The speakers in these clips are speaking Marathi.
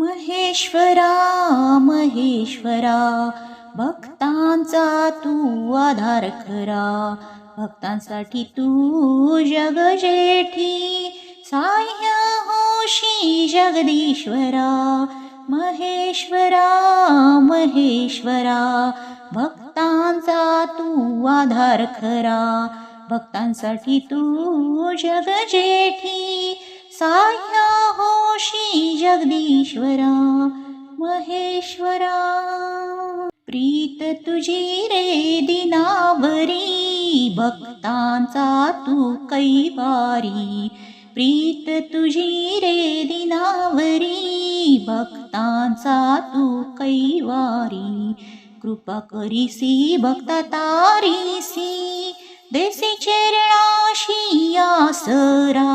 महेश्वरा महेश्वरा भक्तांचा तू आधार खरा. भक्तांसाठी तू जग जेठी साह्य होशी जगदीश्वरा. महेश्वरा महेश्वरा भक्तांचा तू आधार खरा. भक्तांसाठी तू जग जेठी साह्य श्री जगदीश्वरा महेश्वरा. प्रीत तुझी रे दिनावरी भक्तांचा तू कैवारी. प्रीत तुझी रे दिनावरी भक्तांचा तू कैवारी. कृपा करीसी भक्ता तारीसी देसी चरणाशी आसरा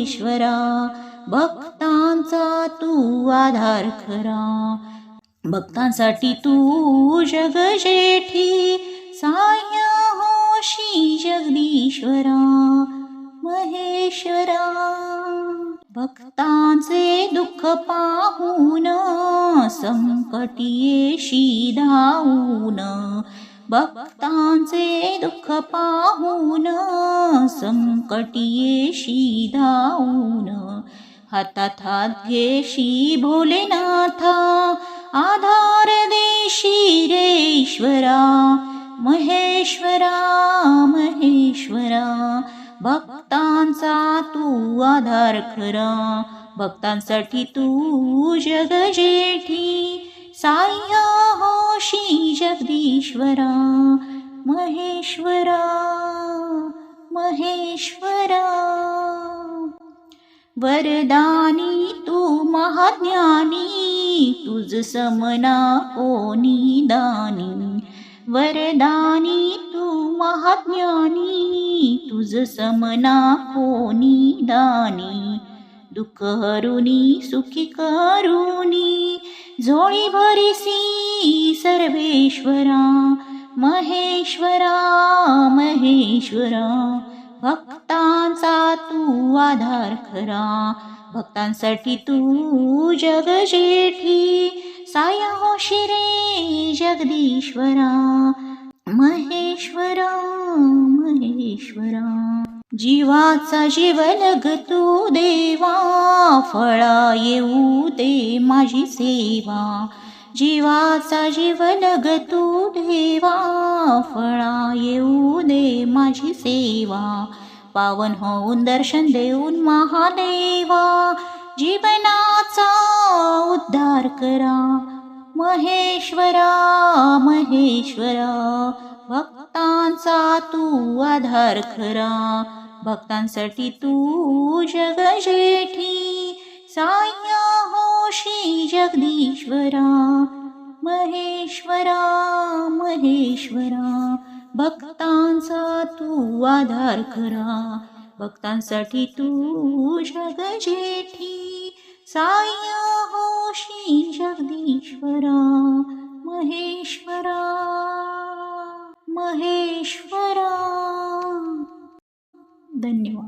महेश्वरा भक्तांचा तू आधार खरा. भक्तांसाठी तू जग जेठी साह्य होशी जगदीश्वरा. महेश्वरा भक्तांचे दुःख पाहून संकटीयेशी धावून भक्तांचे दुःख पाहून संकटीयेशी धावून हातात हात घेशी भोलेनाथा आधार देशी रेश्वरा महेश्वरा महेश्वरा. भक्तांचा तू आधार खरा भक्तांसाठी तू जग जेठी हो जगदीश्वरा महेश्वरा महेश्वरा। वरदानी तू महाज्ञानी तुझ समना कोणी दानी वरदानी तू महाज्ञानी तुझ समना कोणी दानी दुःख हरुनी सुखी करुनी झोळी भरिसी सर्वेश्वरा महेश्वरा महेश्वरा भक्तांचा तू आधार खरा. भक्तांसाठी तू जग जेठी साय होशी रे जगदीश्वरा. महेश्वरा महेश्वरा. जीवाचा जीव लगतो देवा फळा येऊ दे माझी सेवा. जीवाचा जीव लगतो देवा फळा येऊ दे माझी सेवा. पावन होऊन दर्शन देऊन महादेवा जीवनाचा उद्धार करा. महेश्वरा महेश्वरा भक्तांचा तू आधार खरा भक्तांसाठी तू जग जेठी होशी जगदीश्वरा महेश्वरा महेश्वरा. भक्तांचा तू आधार खरा. भक्तांसाठी तू जग जेठी होशी जगदीश्वरा महेश्वरा. ಧನ್ಯವಾದ